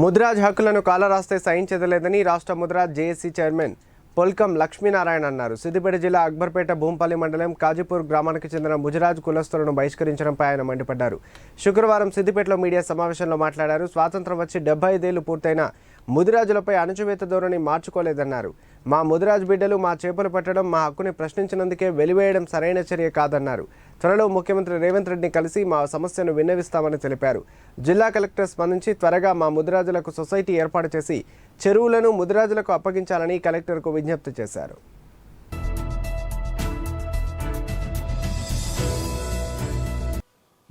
ముద్రాజ్ హక్కులను కాలరాస్తే సహించదలేదని రాష్ట్ర ముద్రాజ్ జేఏసీ చైర్మన్ పొల్కం లక్ష్మీనారాయణ అన్నారు. సిద్దిపేట జిల్లా అక్బర్పేట భూంపల్లి మండలం కాజీపూర్ గ్రామానికి చెందిన ముజరాజ్ కులస్తులను బహిష్కరించడంపై ఆయన మండిపడ్డారు. శుక్రవారం సిద్దిపేటలో మీడియా సమావేశంలో మాట్లాడారు. స్వాతంత్రం వచ్చి డెబ్బై ఐదేళ్ళు పూర్తయిన ముదిరాజులపై అణచివేత ధోరణి మార్చుకోలేదన్నారు. మా ముదిరాజు బిడ్డలు మా చేపలు పట్టడం మా హక్కుని ప్రశ్నించినందుకే వెలివేయడం సరైన చర్య కాదన్నారు. త్వరలో ముఖ్యమంత్రి రేవంత్ రెడ్డిని కలిసి మా సమస్యను విన్నవిస్తామని తెలిపారు. జిల్లా కలెక్టర్ స్పందించి త్వరగా మా ముదిరాజులకు సొసైటీ ఏర్పాటు చేసి చెరువులను ముదిరాజులకు అప్పగించాలని కలెక్టర్కు విజ్ఞప్తి చేశారు.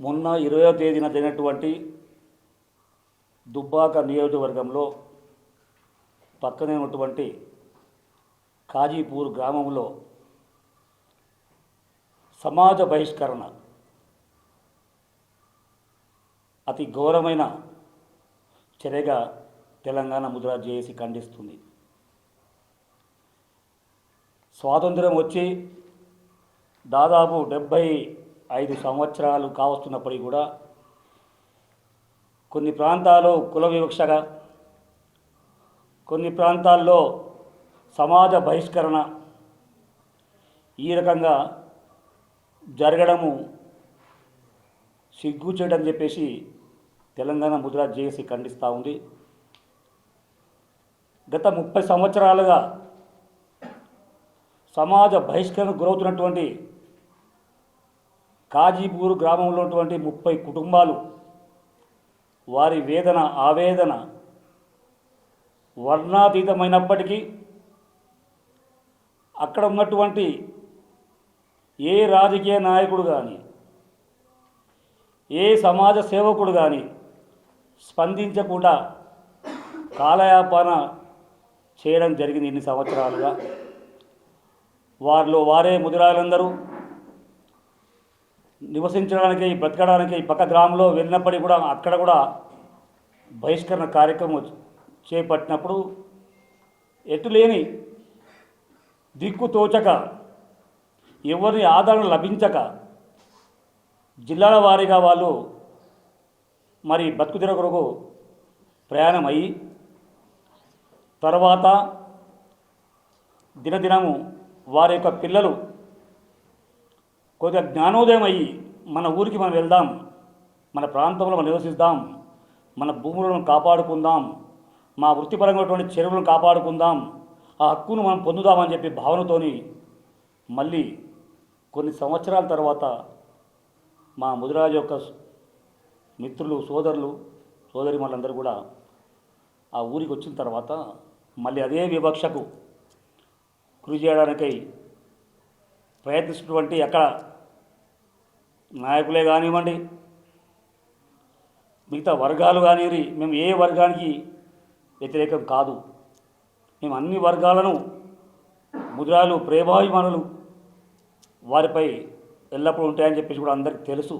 మొన్న ఇరవయో తేదీన జరిగినటువంటి దుబ్బాక నియోజకవర్గంలో పక్కనే ఉన్నటువంటి కాజీపూర్ గ్రామంలో సమాజ బహిష్కరణ అతి ఘోరమైన చర్యగా తెలంగాణ ముద్రా జేఏసీ ఖండిస్తుంది. స్వాతంత్రం వచ్చి దాదాపు డెబ్భై ఐదు సంవత్సరాలు కావస్తున్నప్పటికీ కూడా కొన్ని ప్రాంతాలు కుల వివక్షగా కొన్ని ప్రాంతాల్లో సమాజ బహిష్కరణ ఈ రకంగా జరగడము సిగ్గు చేయడం చెప్పేసి తెలంగాణ ముద్రా జేఏసీ ఖండిస్తూ ఉంది. గత ముప్పై సంవత్సరాలుగా సమాజ బహిష్కరణకు గురవుతున్నటువంటి కాజీపూర్ గ్రామంలో ఉన్నటువంటి ముప్పై కుటుంబాలు వారి వేదన ఆవేదన వర్ణాతీతమైనప్పటికీ అక్కడ ఉన్నటువంటి ఏ రాజకీయ నాయకుడు కానీ ఏ సమాజ సేవకుడు కానీ స్పందించకుండా కాలయాపన చేయడం జరిగింది ఇన్ని సంవత్సరాలుగా. వారిలో వారే ముదిరాలందరూ నివసించడానికి బ్రతకడానికి ఈ పక్క గ్రామంలో వెళ్ళినప్పటికీ కూడా అక్కడ కూడా బహిష్కరణ కార్యక్రమం చేపట్టినప్పుడు ఎటులేని దిక్కు తోచక ఎవరిని ఆదరణ లభించక జిల్లాల వారీగా వాళ్ళు మరి బతుకుదిర కొరకు ప్రయాణం అయ్యి తర్వాత దినదినము వారి యొక్క పిల్లలు కొద్దిగా జ్ఞానోదయం అయ్యి మన ఊరికి మనం వెళ్దాం మన ప్రాంతంలో మనం నివసిద్దాం మన భూములను కాపాడుకుందాం మా వృత్తిపరంగా ఉన్నటువంటి చెరువులను కాపాడుకుందాం. ఆ హక్కును మనం పొందుదామని చెప్పి భావనతోని మళ్ళీ కొన్ని సంవత్సరాల తర్వాత మా ముదిరాజు యొక్క మిత్రులు సోదరులు సోదరి వాళ్ళందరూ కూడా ఆ ఊరికి వచ్చిన తర్వాత మళ్ళీ అదే వివక్షకు కృషి చేయడానికై ప్రయత్నిస్తున్నటువంటి అక్కడ నాయకులే కానివ్వండి మిగతా వర్గాలు కానివ్వండి మేము ఏ వర్గానికి వ్యతిరేకం కాదు. మేము అన్ని వర్గాలను ముద్రాలు ప్రేమాభిమానులు వారిపై ఎల్లప్పుడూ ఉంటాయని చెప్పేసి కూడా అందరికీ తెలుసు.